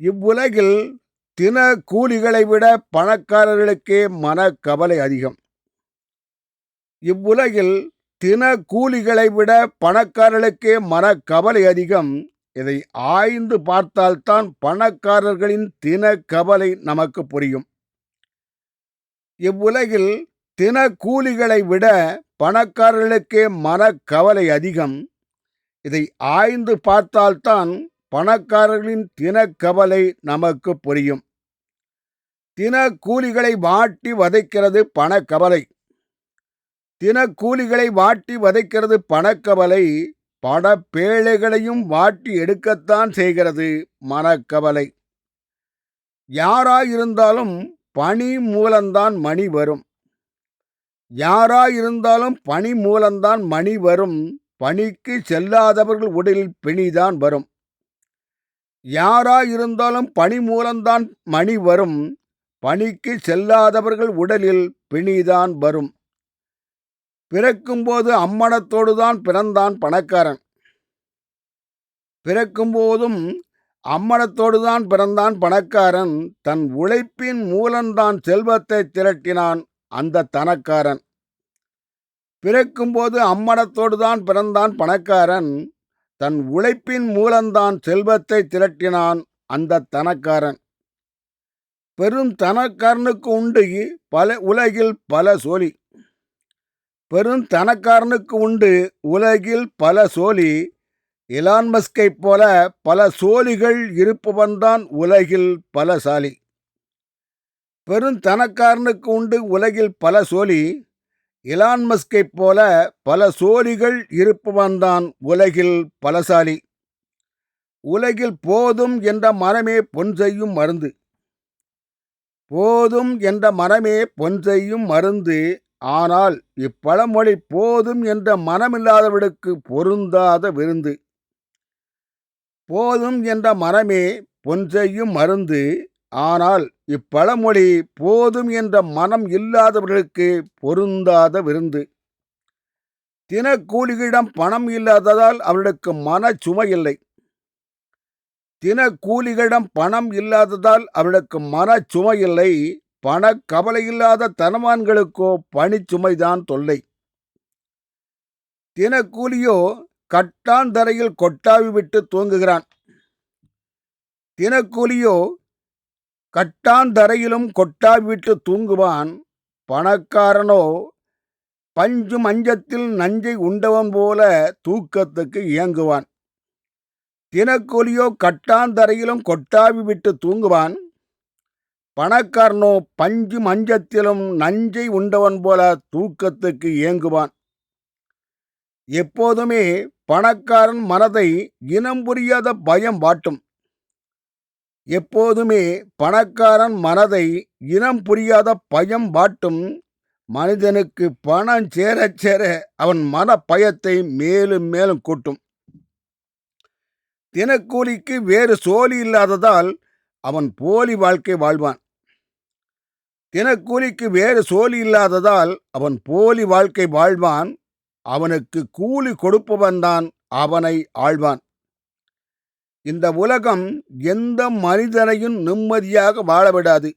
இவ்வுலகில் தின கூலிகளை விட பணக்காரர்களுக்கே மனக்கவலை அதிகம். இவ்வுலகில் தின கூலிகளை விட பணக்காரர்களுக்கே மனக்கவலை அதிகம். இதை ஆய்ந்து பார்த்தால்தான் பணக்காரர்களின் தின கவலை நமக்கு புரியும். இவ்வுலகில் தின கூலிகளை விட பணக்காரர்களுக்கே மனக்கவலை அதிகம். இதை ஆய்ந்து பார்த்தால்தான் பணக்காரர்களின் தினக்கவலை நமக்கு புரியும். தினக்கூலிகளை வாட்டி வதைக்கிறது பணக்கவலை. தினக்கூலிகளை வாட்டி வதைக்கிறது பணக்கவலை பணப்பேழைகளையும் வாட்டி எடுக்கத்தான் செய்கிறது மனக்கவலை. யாராயிருந்தாலும் பணி மூலம்தான் மணி வரும். யாராயிருந்தாலும் பணி மூலம்தான் மணி வரும். பணிக்கு செல்லாதவர்கள் உடலில் பிணிதான் வரும். யாராயிருந்தாலும் பணி மூலம்தான் மணி வரும். பணிக்கு செல்லாதவர்கள் உடலில் பிணிதான் வரும். பிறக்கும்போது அம்மணத்தோடுதான் பிறந்தான் பணக்காரன். பிறக்கும்போதும் அம்மணத்தோடுதான் பிறந்தான் பணக்காரன். தன் உழைப்பின் மூலம்தான் செல்வத்தை திரட்டினான் அந்த தனக்காரன். பிறக்கும்போது அம்மணத்தோடு தான் பிறந்தான் பணக்காரன். தன் உழைப்பின் மூலம்தான் செல்வத்தை திரட்டினான் அந்த தனக்காரன். பெரும் தனக்காரனுக்கு உண்டு பல உலகில் பல சோழி. பெரும் தனக்காரனுக்கு உண்டு உலகில் பல சோழி. இலான்மஸ்கை போல பல சோழிகள் இருப்பவன்தான் உலகில் பலசாலி பெருந்தனக்காரனுக்கு உண்டு உலகில் பல சோழி. இலான்மஸ்கை போல பல சோழிகள் இருப்பவன்தான் உலகில் பலசாலி. உலகில் போதும் என்ற மரமே பொன் செய்யும் மருந்து. போதும் என்ற மரமே பொன் செய்யும் மருந்து. ஆனால் இப்பழமொழி போதும் என்ற மனமில்லாதவர்களுக்கு பொருந்தாத விருந்து. போதும் என்ற மரமே பொன் செய்யும் மருந்து. ஆனால் இப்பழமொழி போதும் என்ற மனம் இல்லாதவர்களுக்கு பொருந்தாத விருந்து. தினக்கூலிகளிடம் பணம் இல்லாததால் அவர்களுக்கு மன சுமை இல்லை. தினக்கூலிகளிடம் பணம் இல்லாததால் அவர்களுக்கு மன சுமை இல்லை. பண கவலை இல்லாத தனவான்களுக்கோ பணிச்சுமைதான் தொல்லை. தினக்கூலியோ கட்டாந்தரையில் கொட்டாவி விட்டு தூங்குகிறான். தினக்கூலியோ கட்டாந்தரையிலும் கொட்டாவி விட்டு தூங்குவான் பணக்காரனோ பஞ்சு மஞ்சத்தில் நஞ்சை உண்டவன் போல தூக்கத்துக்கு இயங்குவான். தினக்கூலியோ கட்டாந்தரையிலும் கொட்டாவி விட்டு தூங்குவான் பணக்காரனோ பஞ்சு மஞ்சத்திலும் நஞ்சை உண்டவன் போல தூக்கத்துக்கு இயங்குவான். எப்போதுமே பணக்காரன் மனதை இனம் புரியாத பயம் வாட்டும். எப்போதுமே பணக்காரன் மனதை இனம் புரியாத பயம் வாட்டும். மனிதனுக்கு பணம் சேர சேர அவன் மன பயத்தை மேலும் மேலும் கூட்டும். தினக்கூலிக்கு வேறு சோழி இல்லாததால் அவன் போலி வாழ்க்கை வாழ்வான். தினக்கூலிக்கு வேறு சோழி இல்லாததால் அவன் போலி வாழ்க்கை வாழ்வான். அவனுக்கு கூலி கொடுப்பவன்தான் அவனை ஆழ்வான் இந்த உலகம் எந்த மனிதனையும் நிம்மதியாக வாழவிடாது.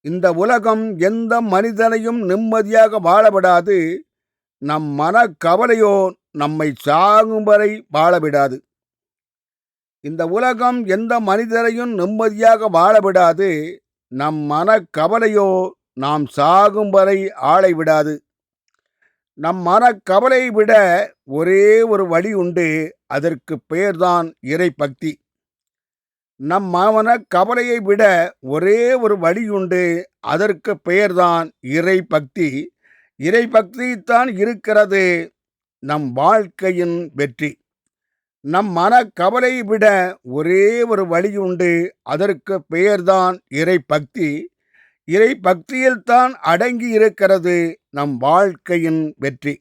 இந்த உலகம் எந்த மனிதனையும் நிம்மதியாக வாழவிடாது. நம் மன கவலையோ நம்மை சாகும் வரை வாழவிடாது. இந்த உலகம் எந்த மனிதரையும் நிம்மதியாக வாழவிடாது. நம் மன கவலையோ நாம் சாகும் வரை ஆளை விடாது நம் மனக்கவலையை விட ஒரே ஒரு வழி உண்டு. அதற்கு பெயர்தான் இறை பக்தி நம் மன கவலையை விட ஒரே ஒரு வழி உண்டு அதற்கு பெயர்தான் இறை பக்தி இறை பக்தி தான் இருக்கிறது நம் வாழ்க்கையின் வெற்றி. நம் மன கவலையை விட ஒரே ஒரு வழி உண்டு அதற்கு பெயர்தான் இறை பக்தி இறை பக்தியில்தான் அடங்கி இருக்கிறது நம் வாழ்க்கையின் வெற்றி.